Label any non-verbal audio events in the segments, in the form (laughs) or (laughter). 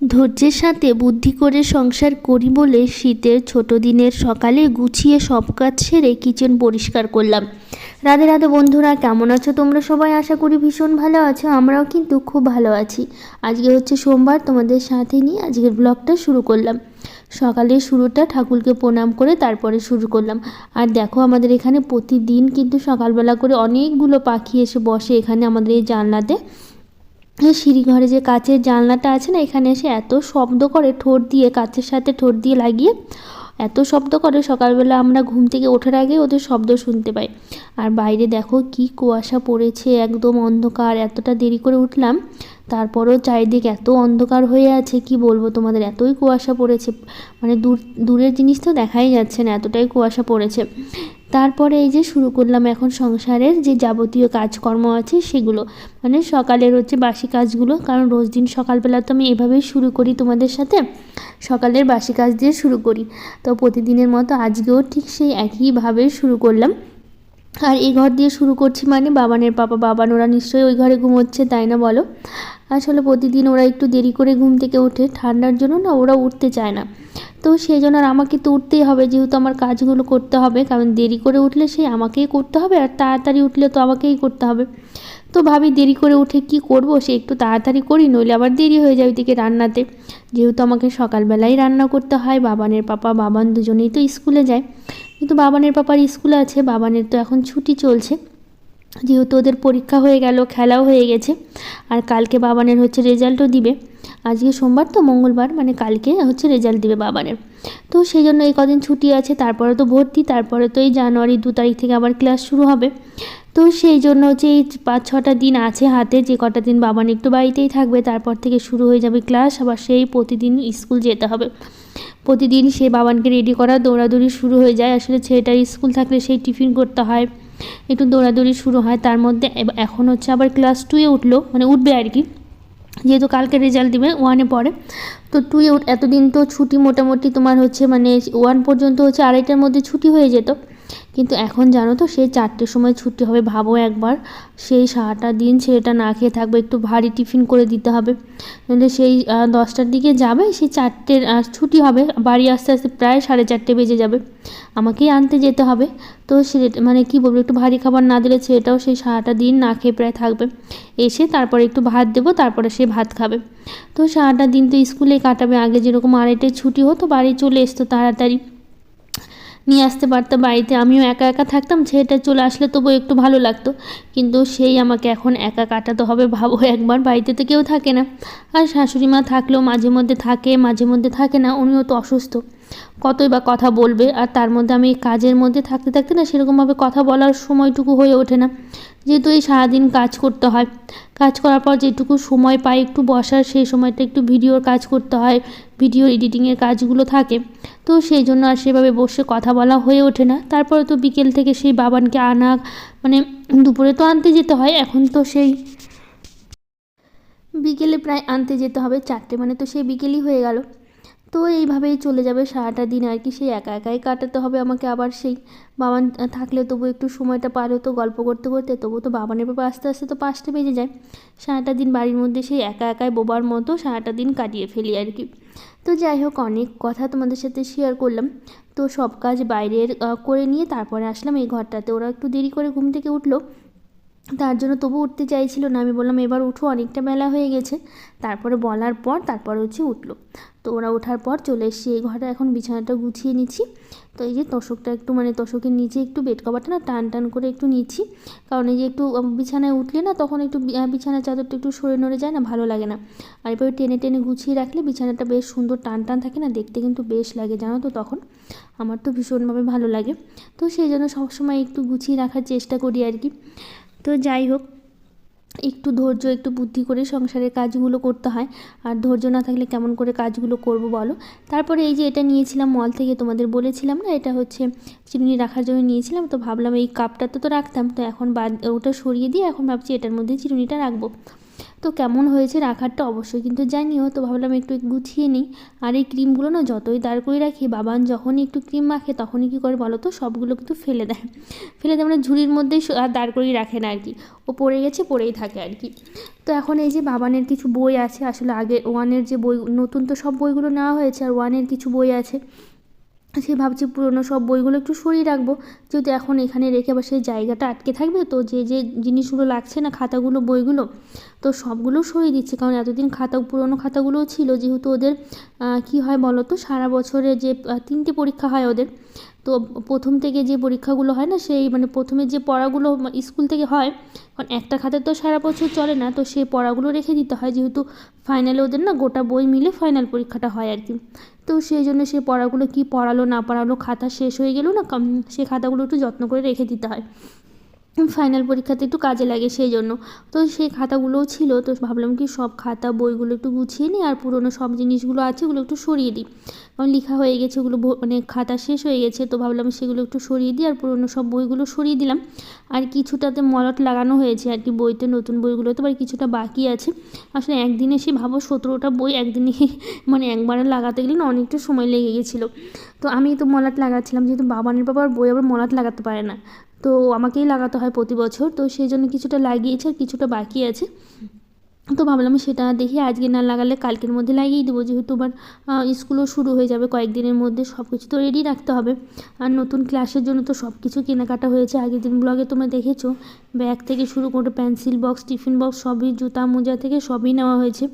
ধৈর্যের সাথে বুদ্ধি করে সংসার করি বলে শীতের ছোট দিনের সকালে গুছিয়ে সব কাজ সেরে কিচেন পরিষ্কার করলাম। রাধে রাধে বন্ধুরা, কেমন আছো তোমরা সবাই? আশা করি ভীষণ ভালো আছো, আমরাও কিন্তু খুব ভালো আছি। আজকে হচ্ছে সোমবার, তোমাদের সাথে নিয়ে আজকের ব্লগটা শুরু করলাম। সকালের শুরুটা ঠাকুরকে প্রণাম করে তারপরে শুরু করলাম। আর দেখো, আমাদের এখানে প্রতিদিন কিন্তু সকালবেলা করে অনেকগুলো পাখি এসে বসে এখানে আমাদের এই জানলাতে। সিঁড়ি ঘরে যে কাচের জানলাটা আছে না, এখানে এসে এত শব্দ করে ঠোঁট দিয়ে, কাচের সাথে ঠোঁট দিয়ে লাগিয়ে এত শব্দ করে সকালবেলা আমরা ঘুম থেকে ওঠার আগে ওদের শব্দ শুনতে পাই। আর বাইরে দেখো কি কুয়াশা পড়েছে, একদম অন্ধকার, এতটা দেরি করে উঠলাম, তারপরেও চারিদিক এত অন্ধকার হয়ে আছে, কি বলব তোমাদের? এতই কুয়াশা পড়েছে মানে দূর, দূরের জিনিস তো দেখাই যাচ্ছে না, এতটাই কুয়াশা পড়েছে। তারপরে এই যে শুরু করলাম এখন সংসারের যে যাবতীয় কাজকর্ম আছে সেগুলো। মানে সকালের হচ্ছে বাসি কাজগুলো, কারণ রোজ দিন সকালবেলা তো আমি এভাবেই শুরু করি তোমাদের সাথে। সকালের বাসি কাজ দিয়ে শুরু করি। তো প্রতিদিনের মতো আজকেও ঠিক সেই একইভাবে শুরু করলাম। আর এই ঘর দিয়ে শুরু করছি মানে বাবানের পাপা, বাবান ওরা নিশ্চয়ই ওই ঘরে ঘুমোচ্ছে, তাই না বলো? আসলে প্রতিদিন ওরা একটু দেরি করে ঘুম থেকে ওঠে, ঠান্ডার জন্য না ওরা উঠতে চায় না। তো সেই জন্য আর আমাকে তো উঠতেই হবে, যেহেতু আমার কাজগুলো করতে হবে, কারণ দেরি করে উঠলে সেই আমাকেই করতে হবে আর তাড়াতাড়ি উঠলে তো আমাকেই করতে হবে। তো ভাবি দেরি করে উঠে কি করব, সে একটু তাড়াতাড়ি করি, নইলে আবার দেরি হয়ে যায় ওইদিকে রান্নাতে। যেহেতু আমাকে সকালবেলাই রান্না করতে হয়, বাবানের পাপা, বাবান দুজনেই তো স্কুলে যায়। কিন্তু বাবানের পাপার স্কুল আছে, বাবানের তো এখন ছুটি চলছে। যেহেতু ওদের পরীক্ষা হয়ে গেল, খেলাও হয়ে গেছে, আর কালকে বাবানের হচ্ছে রেজাল্টও দিবে। আজকে সোমবার তো মঙ্গলবার মানে কালকে হচ্ছে রেজাল্ট দিবে বাবানের। তো সেই জন্য এই কদিন ছুটি আছে, তারপরে তো ভর্তি, তারপরে তো এই জানুয়ারি দু তারিখ থেকে আবার ক্লাস শুরু হবে। তো সেই জন্য হচ্ছে এই পাঁচ ছটা দিন আছে হাতে, যে কটা দিন বাবান একটু বাড়িতেই থাকবে, তারপর থেকে শুরু হয়ে যাবে ক্লাস আবার সেই প্রতিদিন স্কুল যেতে হবে। প্রতিদিন সে বাবানকে রেডি করা দৌড়াদৌড়ি শুরু হয়ে যায়। আসলে ছেলেটার স্কুল থাকলে সেই টিফিন করতে হয়। একটু দৌড়াদৌড়ি শুরু হয় তার মধ্যে। এখন হচ্ছে আবার ক্লাস টুয়ে উঠল মানে উঠবে আর কি। যেহেতু কালকে রেজাল্ট দিবে ওয়ানে পরে তো টুয়ে এতদিন তো ছুটি মোটামুটি তোমার হচ্ছে মানে ওয়ান পর্যন্ত হচ্ছে আড়াইটার মধ্যে ছুটি হয়ে যেত। কিন্তু এখন জানো তো, সেই চারটের সময় ছুটি হবে, ভাবো একবার। সেই সারাটা দিন ছেলেটা না খেয়ে থাকবে, একটু ভারী টিফিন করে দিতে হবে। নইলে সেই দশটার দিকে যাবে, সেই চারটের ছুটি হবে। বাড়ি আসতে আসতে প্রায় সাড়ে চারটে বেজে যাবে। আমাকেই আনতে যেতে হবে। তো সে মানে কি বলব, একটু ভারী খাবার না দিলে ছেলেটাও সেই সারাটা দিন না খেয়ে প্রায় থাকবে। এসে তারপরে একটু ভাত দেবো, তারপরে সে ভাত খাবে। তো সারাটা দিন তো স্কুলে কাটাবে, আগে যেরকম আড়াইটায় ছুটি হতো, বাড়ি চলে এসতো তাড়াতাড়ি। নিয়ে আসতে পারতাম বাড়িতে। আমিও একা একা থাকতাম, ছেলেটা চলে আসলে তবু একটু ভালো লাগতো। কিন্তু সেই আমাকে এখন একা কাটাতে হবে ভাবো, একবার বাড়িতে তো কেউ থাকে না। আর শাশুড়ি মা থাকলেও মাঝে মধ্যে থাকে, মাঝে মধ্যে থাকে না, উনিও তো অসুস্থ। কতই বা কথা বলবে, আর তার মধ্যে আমি কাজের মধ্যে থাকতে থাকতে না সেরকমভাবে কথা বলার সময়টুকু হয়ে ওঠে না। যেহেতু এই সারাদিন কাজ করতে হয়, কাজ করার পর যেটুকু সময় পাই একটু বসার, সেই সময়টা একটু ভিডিওর কাজ করতে হয় ভিডিও এডিটিংয়ের কাজগুলো থাকে, তো সেই জন্য আর সেভাবে বসে কথা বলা হয়ে ওঠে না। তারপরে তো বিকেল থেকে সেই বাবানকে আনা মানে দুপুরে তো আনতে যেতে হয়, এখন তো সেই বিকেলে প্রায় আনতে যেতে হবে চারটে মানে তো সেই বিকেলই হয়ে গেল। তো এইভাবেই চলে যাবে সারাটা দিন আর কি। সেই একা একাই কাটাতে হবে আমাকে আবার সেই বাবান থাকলে তবু একটু সময়টা পার হতো, গল্প করতে করতে। তবু তো বাবানের বাবা আস্তে আস্তে তো পাঁচটা বেজে যায়। সারাটা দিন বাড়ির মধ্যে সেই একা একাই বোবার মতো সারাটা দিন কাটিয়ে ফেলি আর কি। তো যাই হোক, অনেক কথা তোমাদের সাথে শেয়ার করলাম। তো সব কাজ বাইরের করে নিয়ে তারপরে আসলাম এই ঘরটাতে। ওরা একটু দেরি করে ঘুম থেকে উঠল। তার জন্য তবু উঠতে চাইছিল না। আমি বললাম, এবার উঠো, অনেকটা বেলা হয়ে গেছে। তারপরে বলার পর তারপর হচ্ছে উঠল। তো ওরা ওঠার পর চলে এসেছি এই ঘরে। এখন বিছানাটা গুছিয়ে নিচ্ছি। তো এই যে তোষকটা একটু মানে তোষকের নিচে একটু বেড কভারটা না টান টান করে একটু নিচ্ছি। কারণ এই যে একটু বিছানায় উঠলে না তখন একটু বিছানার চাদরটা একটু সরে নড়ে যায় না, ভালো লাগে না। আর এভাবে টেনে টেনে গুছিয়ে রাখলে বিছানাটা বেশ সুন্দর টান টান থাকে না, দেখতে কিন্তু বেশ লাগে, জানো তো তখন। আমার তো ভীষণভাবে ভালো লাগে। তো সেই জন্য সবসময় একটু গুছিয়ে রাখার চেষ্টা করি আর কি। তো যাই হোক, একটু ধৈর্য, একটু বুদ্ধি করে সংসারের কাজগুলো করতে হয়। আর ধৈর্য না থাকলে কেমন করে কাজগুলো করব বলো? তারপরে এই যে এটা নিয়েছিলাম মল থেকে, তোমাদের বলেছিলাম না? এটা হচ্ছে চিনি রাখার জন্য নিয়েছিলাম, তো ভাবলাম এই কাপটা তো তো রাখতাম, তো এখন বাদ, ওটা সরিয়ে দিয়ে এখন ভাবছি এটার মধ্যে চিরুনিটা রাখব। তো কেমন হয়েছে রাখারটা অবশ্যই কিন্তু জানিও। তো ভাবলাম একটু গুছিয়ে নিই। আর এই ক্রিমগুলো না যতই দাঁড় করে রাখি, বাবান যখনই একটু ক্রিম মাখে তখনই কী করে বলো তো সবগুলো কিন্তু ফেলে দেয়। ফেলে দেয় মানে ঝুড়ির মধ্যেই আর দাঁড় করিয়ে রাখে না আর কি ও পড়ে গেছে, পড়েই থাকে আর কি তো এখন এই যে বাবানের কিছু বই আছে, আসলে আগে ওয়ানের যে বই, নতুন তো সব বইগুলো নেওয়া হয়েছে, আর ওয়ানের কিছু বই আছে। সে ভাবছি পুরনো সব বইগুলো একটু সরিয়ে রাখব। যেহেতু এখন এখানে রেখে বা সেই জায়গাটা আটকে থাকবে, তো যে যে জিনিসগুলো লাগছে না, খাতাগুলো, বইগুলো, তো সবগুলো সরিয়ে দিচ্ছে। কারণ এতদিন খাতা, পুরনো খাতাগুলোও ছিল, যেহেতু ওদের কি হয় বলো তো সারা বছরে যে তিনটে পরীক্ষা হয় ওদের তো প্রথম থেকে যে পরীক্ষাগুলো হয় না, সেই মানে প্রথমে যে পড়াগুলো স্কুল থেকে হয়, কারণ একটা খাতে তো সারা বছর চলে না, তো সেই পড়াগুলো রেখে দিতে হয়। যেহেতু ফাইনালে ওদের না গোটা বই মিলে ফাইনাল পরীক্ষাটা হয় আর কি। তো সেই জন্য সে পড়াগুলো কি পড়ালো না পড়ালো খাতা শেষ হয়ে গেলো না সে খাতাগুলো একটু যত্ন করে রেখে দিতে হয়। ফাইনাল পরীক্ষাতে একটু কাজে লাগে সেই জন্য। তো সেই খাতাগুলোও ছিল, তো ভাবলাম কি সব খাতা, বইগুলো একটু গুছিয়ে নিই আর পুরোনো সব জিনিসগুলো আছে ওগুলো একটু সরিয়ে দিই। কারণ লেখা হয়ে গেছে, ওগুলো মানে খাতা শেষ হয়ে গেছে, তো ভাবলাম সেগুলো একটু সরিয়ে দিই আর পুরনো সব বইগুলো সরিয়ে দিলাম। আর কিছুটাতে মলট লাগানো হয়েছে আর কি বইতে, নতুন বইগুলোতে আবার কিছুটা বাকি আছে। আসলে একদিনে সে ভাবো সতেরোটা বই একদিনে (laughs) মানে একবারে লাগাতে গেলে না অনেকটা সময় লেগে গেছিল। তো আমি তো মলাট লাগাচ্ছিলাম, যেহেতু বাবানের বাবার বই আবার মলাট লাগাতে পারে না। তো আমাকেই লাগাতে হয় প্রতি বছর। তো সেই জন্য কিছুটা লাগিয়েছে আর কিছুটা বাকি আছে। তো ভাবলাম সেটা দেখি, আজকে না লাগালে কালকের মধ্যে লাগিয়ে দেবো। যেহেতু আবার স্কুলও শুরু হয়ে যাবে কয়েকদিনের মধ্যে সব কিছু তো রেডি রাখতে হবে। আর নতুন ক্লাসের জন্য তো সব কিছু কেনাকাটা হয়েছে। আগের দিন ব্লগে তোমরা দেখেছ। ব্যাগ থেকে শুরু করে পেন্সিল বক্স টিফিন বক্স সবই জুতা মোজা থেকে সবই নেওয়া হয়েছে।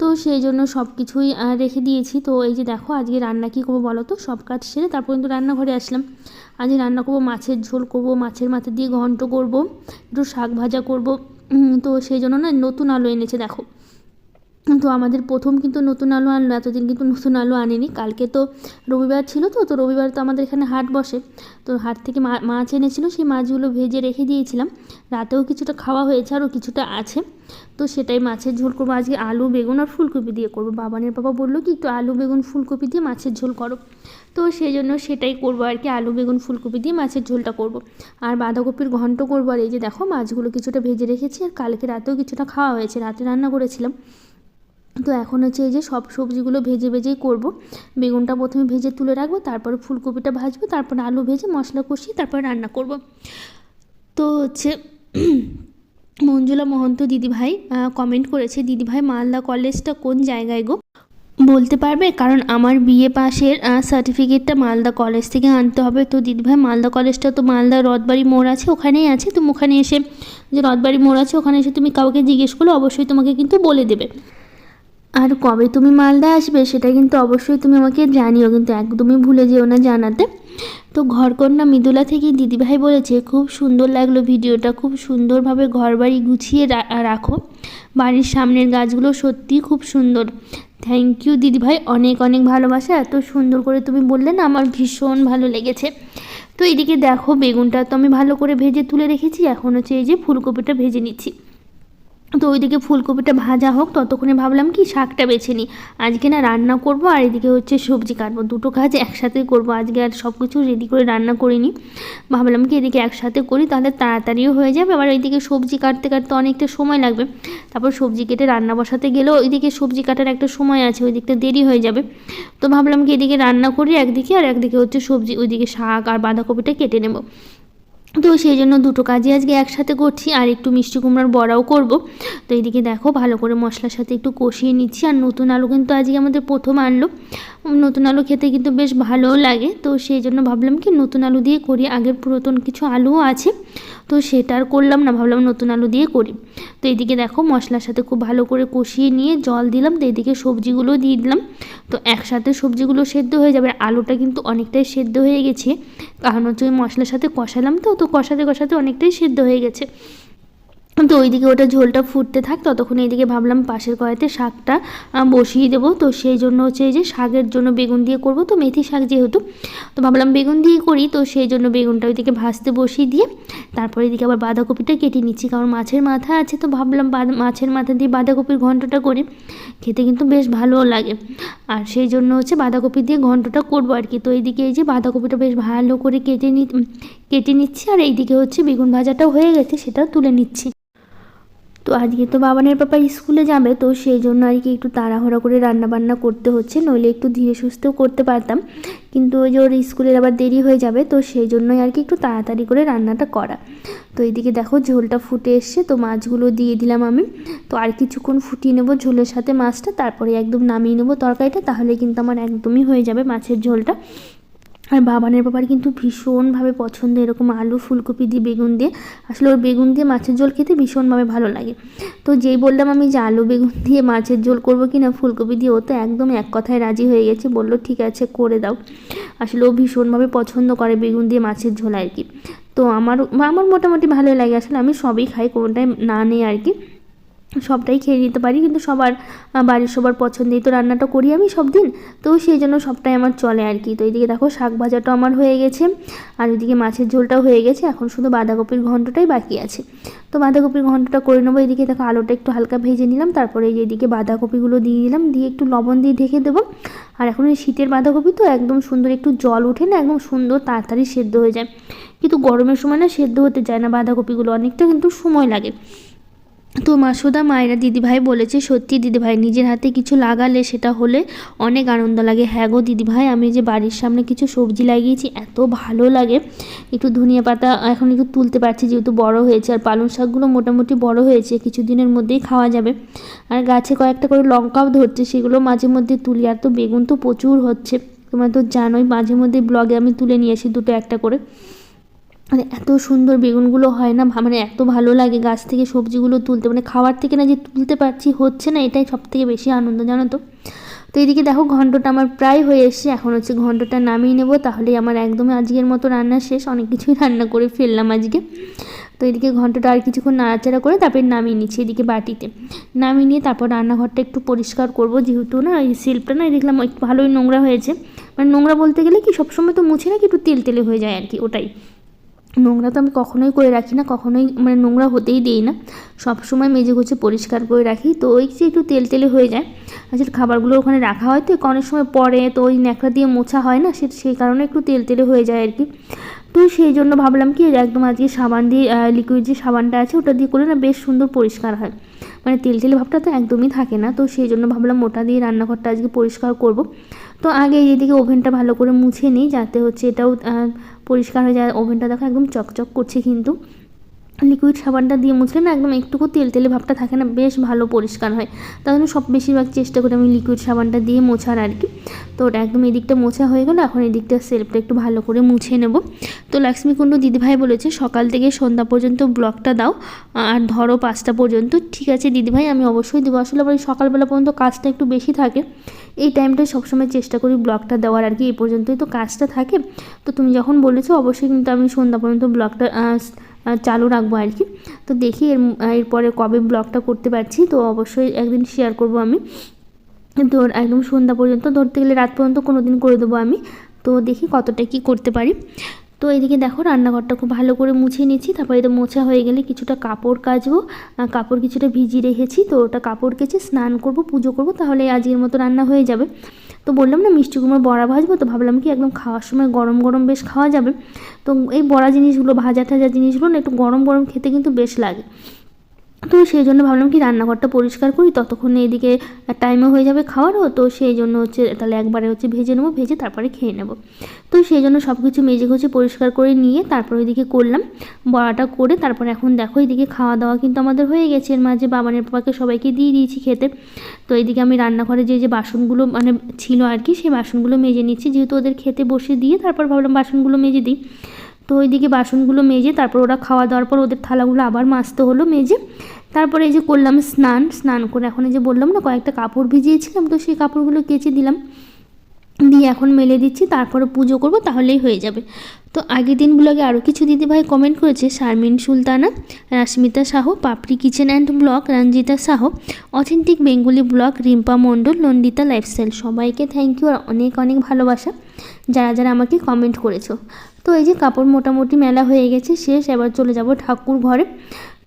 তো সেই জন্য সব কিছুই রেখে দিয়েছি। তো এই যে দেখো, আজকে রান্না কী করব বলো তো? সব কাজ সেরে তারপর কিন্তু রান্নাঘরে আসলাম। আজকে রান্না করব মাছের ঝোল করব, মাছের মাথা দিয়ে ঘন্ট করব, একটু শাক ভাজা করব। তো সেই জন্য না নতুন আলু এনেছে, দেখো। তো আমাদের প্রথম কিন্তু নতুন আলু আনলো, এতদিন কিন্তু নতুন আলু আনেনি। কালকে তো রবিবার ছিল তো তো রবিবার তো আমাদের এখানে হাট বসে। তো হাট থেকে মাছ এনেছিল, সেই মাছগুলো ভেজে রেখে দিয়েছিলাম। রাতেও কিছুটা খাওয়া হয়েছে, আরও কিছুটা আছে। তো সেটাই মাছের ঝোল করব। আজকে আলু, বেগুন আর ফুলকপি দিয়ে করব। বাবানের বাবা বলল কি, একটু আলু, বেগুন, ফুলকপি দিয়ে মাছের ঝোল করো। তো সেই জন্য সেটাই করব আর কি, আলু, বেগুন, ফুলকপি দিয়ে মাছের ঝোলটা করব। আর বাঁধাকপির ঘন্ট করব। আর এই যে দেখো, মাছগুলো কিছুটা ভেজে রেখেছি আর কালকে রাতেও কিছুটা খাওয়া হয়েছে। রাতে রান্না করেছিলাম। তো এখন হচ্ছে এই যে সব সবজিগুলো ভেজে ভেজেই করব। বেগুনটা প্রথমে ভেজে তুলে রাখব, তারপরে ফুলকপিটা ভাজবো, তারপরে আলু ভেজে মশলা কষিয়ে তারপরে রান্না করব। তো হচ্ছে মঞ্জুলা মহন্ত দিদিভাই কমেন্ট করেছে, দিদিভাই, মালদা কলেজটা কোন জায়গায় গো? বলতে পারবে, কারণ আমার বিএ পাশের সার্টিফিকেটটা মালদা কলেজ থেকে আনতে হবে। তো দিদিভাই, মালদা কলেজটা তো মালদা রথবাড়ি মোড় আছে, ওখানেই আছে। তুমি ওখানে এসে, যে রথবাড়ি মোড় আছে, ওখানে এসে তুমি কাউকে জিজ্ঞেস করলে অবশ্যই তোমাকে কিন্তু বলে দেবে। আর কবে তুমি মালদা আসবে সেটা কিন্তু অবশ্যই তুমি আমাকে জানিও, কিন্তু একদমই ভুলে যেও না জানাতে। তো ঘরকন্যা মৃদুলা থেকে দিদিভাই বলেছে, খুব সুন্দর লাগল ভিডিওটা, খুব সুন্দরভাবে ঘর বাড়ি গুছিয়ে রাখো। বাড়ির সামনের গাছগুলো সত্যিই খুব সুন্দর। থ্যাংক ইউ দিদিভাই, অনেক অনেক ভালোবাসা। এত সুন্দর করে তুমি বললে না, আমার ভীষণ ভালো লেগেছে। তো এদিকে দেখো, বেগুনটা তো আমি ভালো করে ভেজে তুলে রেখেছি, এখন হচ্ছে এই যে ফুলকপিটা ভেজে নিচ্ছি। তো ওইদিকে ফুলকপিটা ভাজা হোক, ততক্ষণে ভাবলাম কি শাকটা বেছে নিই। আজকে না রান্না করব আর এদিকে হচ্ছে সবজি কাটবো। দুটো কাজ একসাথে করব। আজকে আর সব কিছু রেডি করে রান্না করিনি। ভাবলাম কি এদিকে একসাথে করি, তাহলে তাড়াতাড়িও হয়ে যাবে। আবার এইদিকে সবজি কাটতে কাটতে অনেকটা সময় লাগবে। তারপর সবজি কেটে রান্না বসাতে গেলেও ওইদিকে সবজি কাটার একটা সময় আছে ওই দিকটা দেরি হয়ে যাবে। তো ভাবলাম কি এদিকে রান্না করি একদিকে, আর একদিকে হচ্ছে সবজি, ওইদিকে শাক আর বাঁধাকপিটা কেটে নেব। তো সেই জন্য দুটো কাজই আজকে একসাথে করছি, আর একটু মিষ্টি কুমড়ার বড়াও করব। তো এইদিকে দেখো, ভালো করে মশলার সাথে একটু কষিয়ে নিচ্ছি, আর নতুন আলু কিন্তু আজকে আমাদের প্রথম আনলো। নতুন আলু খেতে কিন্তু বেশ ভালোও লাগে, তো সেই জন্য ভাবলাম কি নতুন আলু দিয়ে করি। আগের পুরাতন কিছু আলুও আছে তো সেটা আর করলাম না, ভাবলাম নতুন আলু দিয়ে করি। তো এদিকে দেখো মশলার সাথে খুব ভালো করে কষিয়ে নিয়ে জল দিলাম, তো এদিকে সবজিগুলো দিয়ে দিলাম। তো একসাথে সবজিগুলো সেদ্ধ হয়ে যাবে আলুটা কিন্তু অনেকটাই সেদ্ধ হয়ে গেছে। কারণ হচ্ছে ওই মশলার সাথে কষালাম তো তো কষাতে কষাতে অনেকটাই সেদ্ধ হয়ে গেছে। তো ওইদিকে ওটা ঝোলটা ফুটতে থাক, ততক্ষণ এইদিকে ভাবলাম পাশের কড়াইতে শাকটা বসিয়ে দেবো। তো সেই জন্য হচ্ছে এই যে শাকের জন্য বেগুন দিয়ে করব। তো মেথি শাক যেহেতু, তো ভাবলাম বেগুন দিয়ে করি। তো সেই জন্য বেগুনটা ওইদিকে ভাজতে বসিয়ে দিয়ে, তারপরে এদিকে আবার বাঁধাকপিটা কেটে নিচ্ছি। কারণ মাছের মাথা আছে তো ভাবলাম মাছের মাথা দিয়ে বাঁধাকপির ঘন্টটা করি। খেতে কিন্তু বেশ ভালোও লাগে। আর সেই জন্য হচ্ছে বাঁধাকপি দিয়ে ঘন্টটা করব আর কি। তো এইদিকে এই যে বাঁধাকপিটা বেশ ভালো করে কেটে নি, কেটে নিচ্ছি। আর এইদিকে হচ্ছে বেগুন ভাজাটাও হয়ে গেছে সেটাও তুলে নিচ্ছি। তো আজকে তো বাবানের পাপা স্কুলে যাবে, তো সেই জন্য আর কি একটু তাড়াহুড়া করে রান্না বান্না করতে হচ্ছে, নইলে একটু ধীরে সুস্থেও করতে পারতাম। কিন্তু ওই যে ওর স্কুলের আবার দেরি হয়ে যাবে, তো সেই জন্যই আর কি একটু তাড়াতাড়ি করে রান্নাটা করা। তো এইদিকে দেখো ঝোলটা ফুটে এসছে, তো মাছগুলো দিয়ে দিলাম আমি। তো আর কিছুক্ষণ ফুটিয়ে নেব ঝোলের সাথে মাছটা, তারপরে একদম নামিয়ে নেব তরকারিটা, তাহলে কিন্তু আমার একদমই হয়ে যাবে মাছের ঝোলটা। আর বাবানের বাবার কিন্তু ভীষণভাবে পছন্দ এরকম আলু, ফুলকপি দিয়ে বেগুন দিয়ে। আসলে ওর বেগুন দিয়ে মাছের ঝোল খেতে ভীষণভাবে ভালো লাগে। তো যেই বললাম আমি যে আলু, বেগুন দিয়ে মাছের ঝোল করব কি না ফুলকপি দিয়ে, ও তো একদম এক কথায় রাজি হয়ে গেছে। বলল, ঠিক আছে, করে দাও। আসলে ও ভীষণভাবে পছন্দ করে বেগুন দিয়ে মাছের ঝোল আর কি। তো আমার আমার মোটামুটি ভালোই লাগে। আসলে আমি সবই খাই, কোনোটাই না নেই আর কি। সবটাই খেয়ে নিতে পারি, কিন্তু সবার বাড়ির সবার পছন্দেই তো রান্নাটা করি আমি সব দিন। তো সেই জন্য সবটাই আমার চলে আর কি। তো এইদিকে দেখো শাক ভাজাটা আমার হয়ে গেছে, আর ওইদিকে মাছের ঝোলটাও হয়ে গেছে। এখন শুধু বাঁধাকপির ঘন্টটাই বাকি আছে। তো বাঁধাকপির ঘন্টটা করে নেব। এদিকে দেখো আলুটা একটু হালকা ভেজে নিলাম, তারপরে এই এদিকে বাঁধাকপিগুলো দিয়ে দিলাম। দিয়ে একটু লবণ দিয়ে ঢেকে দেবো। আর এখন এই শীতের বাঁধাকপি তো একদম সুন্দর একটু জল উঠে না, একদম সুন্দর তাড়াতাড়ি সেদ্ধ হয়ে যায়। কিন্তু গরমের সময় না সেদ্ধ হতে চায় না বাঁধাকপিগুলো, অনেকটা কিন্তু সময় লাগে। তো মাসুদা মায়েরা দিদিভাই বলেছে, সত্যি দিদিভাই, নিজের হাতে কিছু লাগালে সেটা হলে অনেক আনন্দ লাগে। হ্যাঁ গো দিদিভাই, আমি যে বাড়ির সামনে কিছু সবজি লাগিয়েছি, এত ভালো লাগে। একটু ধনিয়া পাতা এখন একটু তুলতে পারছি, যেহেতু বড় হয়েছে, আর পালং শাকগুলো মোটামুটি বড় হয়েছে কিছু দিনের মধ্যেই খাওয়া যাবে। আর গাছে কয়েকটা করে লঙ্কাও ধরছে, সেগুলো মাঝে মধ্যে তুলি। আর তো বেগুন তো প্রচুর হচ্ছে, তোমরা তো জানোই, মাঝে মধ্যে ব্লগে আমি তুলে নিয়ে আসি দুটো একটা করে। মানে এত সুন্দর বেগুনগুলো হয় না মানে এত ভালো লাগে গাছ থেকে সবজিগুলো তুলতে। মানে খাওয়ার থেকে না যে তুলতে পারছি হচ্ছে না, এটাই সব থেকে বেশি আনন্দ জানো তো। তো এদিকে দেখো ঘন্টটা আমার প্রায় হয়ে এসছে, এখন হচ্ছে ঘন্টটা নামিয়ে নেব। তাহলেই আমার একদমই আজকের মতো রান্না শেষ, অনেক কিছুই রান্না করে ফেললাম আজকে। তো এদিকে ঘন্টটা আর কিছুক্ষণ নাড়াচাড়া করে তারপরে নামিয়ে নিচ্ছি এদিকে বাটিতে। নামিয়ে নিয়ে তারপর রান্নাঘরটা একটু পরিষ্কার করব, যেহেতু না এই শিল্পটা না দেখলাম একটু ভালোই নোংরা হয়েছে। মানে নোংরা বলতে গেলে কি সবসময় তো মুছে না কি একটু তেল তেলে হয়ে যায় আর কি, ওটাই। নোংরা তো আমি কখনোই করে রাখি না, কখনোই মানে নোংরা হতেই দিই না। সব সময় মেজে গুছে পরিষ্কার করে রাখি। তো ওই যে একটু তেল তেলে হয়ে যায় আসলে খাবারগুলো ওখানে রাখা হয় তো, অনেক সময় পরে তো ওই ন্যাকড়া দিয়ে মোছা হয় না, সে সেই কারণে একটু তেল তেলে হয়ে যায় আর কি তো সেই জন্য ভাবলাম কি, একদম আজকে সাবান দিয়ে লিকুইড যে সাবানটা আছে ওটা দিয়ে করে না বেশ সুন্দর পরিষ্কার হয়। মানে তেল তেল ভাবটা তো একদমই থাকে না। তো সেই জন্য ভাবলাম ওটা দিয়ে রান্নাঘরটা আজকে পরিষ্কার করব। তো আগে এদিকে ওভেনটা ভালো করে মুছে নিই, যাতে হচ্ছে এটাও পরিষ্কার হয়ে যায়। ওভেনটা দেখো একদম চকচক করছে কিন্তু। লিকুইড সাবানটা দিয়ে মুছলে না একদম একটুকু তেল তেলে ভাবটা থাকে না বেশ ভালো পরিষ্কার হয়। তাই জন্য সব বেশিরভাগ চেষ্টা করি আমি লিকুইড সাবানটা দিয়ে মোছার আর কি। তো ওটা একদম এদিকটা মোছা হয়ে গেলো এখন এদিকটা সেলফটা একটু ভালো করে মুছে নেব। তো লক্ষ্মীকুণ্ড দিদিভাই বলেছে সকাল থেকে সন্ধ্যা পর্যন্ত ব্লগটা দাও আর ধরো পাঁচটা পর্যন্ত। ঠিক আছে দিদিভাই আমি অবশ্যই দেবো। আসলে আবার সকালবেলা পর্যন্ত কাজটা একটু বেশি থাকে। এই টাইমটায় সবসময় চেষ্টা করি ব্লগটা দেওয়ার আর কি এই পর্যন্তই তো কাজটা থাকে। তো তুমি যখন বলেছ অবশ্যই কিন্তু আমি সন্ধ্যা পর্যন্ত ব্লগটা আহ, চালু রাখব আর কি। তো দেখি এর, এরপরে কবে ব্লগটা করতে পারছি। তো অবশ্যই একদিন শেয়ার করব আমি। তো একদম সন্ধ্যা পর্যন্ত, ধরতে গেলে রাত পর্যন্ত কোনো দিন করে দেবো আমি। তো দেখি কতটা কি করতে পারি। তো এদিকে দেখো রান্নাঘরটা খুব ভালো করে মুছে নিচ্ছি তারপর এটা মোছা হয়ে গেলে কিছুটা কাপড় কাচবো। কাপড় কিছুটা ভিজিয়ে রেখেছি। তো ওটা কাপড় কেচে স্নান করব, পুজো করব, তাহলে আজকের মতো রান্না হয়ে যাবে। তো বললাম না, মিষ্টি কুমড়ো বড়া ভাজবো, তো ভাবলাম কি একদম খাওয়ার সময় গরম গরম বেশ খাওয়া যাবে। তো এই বড়া জিনিসগুলো ভাজা ঠাজা জিনিসগুলো না একটু গরম গরম খেতে কিন্তু বেশ লাগে। তো সেই জন্য ভাবলাম কি রান্নাঘরটা পরিষ্কার করি, ততক্ষণে এদিকে টাইমও হয়ে যাবে খাওয়ারও, তো সেই জন্য হচ্ছে তাহলে একবারে হচ্ছে ভেজে নেব, ভেজে তারপরে খেয়ে নেব। তো সেই জন্য সব কিছু মেজে গুছে পরিষ্কার করে নিয়ে তারপর ওইদিকে করলাম, বড়াটা করে তারপর এখন দেখো এদিকে খাওয়া দাওয়া কিন্তু আমাদের হয়ে গেছে, এর মাঝে বাবানের পাপাকে সবাইকে দিয়ে দিয়েছি খেতে। তো এইদিকে আমি রান্নাঘরে যে যে বাসনগুলো মানে ছিল আর কি, সেই বাসনগুলো মেজে নিচ্ছি, যেহেতু ওদের খেতে বসে দিয়ে তারপর ভাবলাম বাসনগুলো মেজে দিই। তো ওইদিকে বাসনগুলো মেজে তারপর ওরা খাওয়া দাওয়ার পর ওদের থালাগুলো আবার মাজতে হলো, মেজে। তারপরে এই যে করলাম স্নান স্নান করে এখন এই যে বললাম না কয়েকটা কাপড় ভিজিয়েছিলাম, তো সেই কাপড়গুলো কেচে দিলাম। দিয়ে এখন মেলে দিচ্ছি, তারপরে পুজো করব, তাহলেই হয়ে যাবে। তো আগের দিন ব্লগে আরও কিছু দিদিভাই কমেন্ট করেছে, Sharmin Sultana, Rashmita Saha, Papri kitchen and blog, Ranjita Saha, authentic Bengali blog, Rimpa Mondal, Nandita lifestyle সবাইকে থ্যাংক ইউ আর অনেক অনেক ভালোবাসা যারা যারা আমাকে কমেন্ট করেছ। তো এই যে কাপড় মোটামুটি মেলা হয়ে গেছে, শেষ। এবার চলে যাব ঠাকুর ঘরে।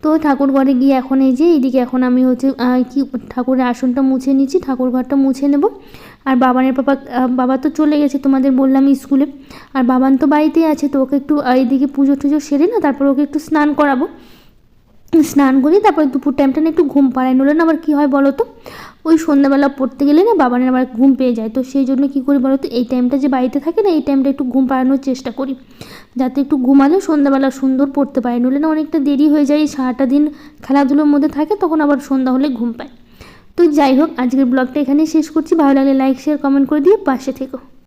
তো ঠাকুর ঘরে গিয়ে এখন এই যে এইদিকে এখন আমি হচ্ছে কি ঠাকুরের আসনটা মুছে নিচ্ছি, ঠাকুর ঘরটা মুছে নেব। আর বাবানের পাপা বাবা তো চলে গেছে তোমাদের বললাম স্কুলে। আর বাবান তো বাড়িতেই আছে, তো ওকে একটু এইদিকে পুজো টুজো সেরে না, তারপর ওকে একটু স্নান করাবো। স্নান করি তারপরে দুপুর টাইমটা না একটু ঘুম পাড়ায়। নলে না আবার কী হয় বলো তো? ওই সন্ধ্যাবেলা পড়তে গেলে না বাবানের আবার ঘুম পেয়ে যায়। তো সেই জন্য কী করি বলো তো? এই টাইমটা যে বাড়িতে থাকে না, এই টাইমটা একটু ঘুম পাড়ানোর চেষ্টা করি। যাতে একটু ঘুমালে সন্ধ্যাবেলা সুন্দর পড়তে পারে। নলে না অনেকটা দেরি হয়ে যায়, সারাটা দিন খেলাধুলোর মধ্যে থাকে, তখন আবার সন্ধ্যা হলে ঘুম পায়। তো যাই হোক, আজকের ব্লগটা এখানেই শেষ করছি। ভালো লাগলে লাইক শেয়ার কমেন্ট করে দিয়ে পাশে থেকো।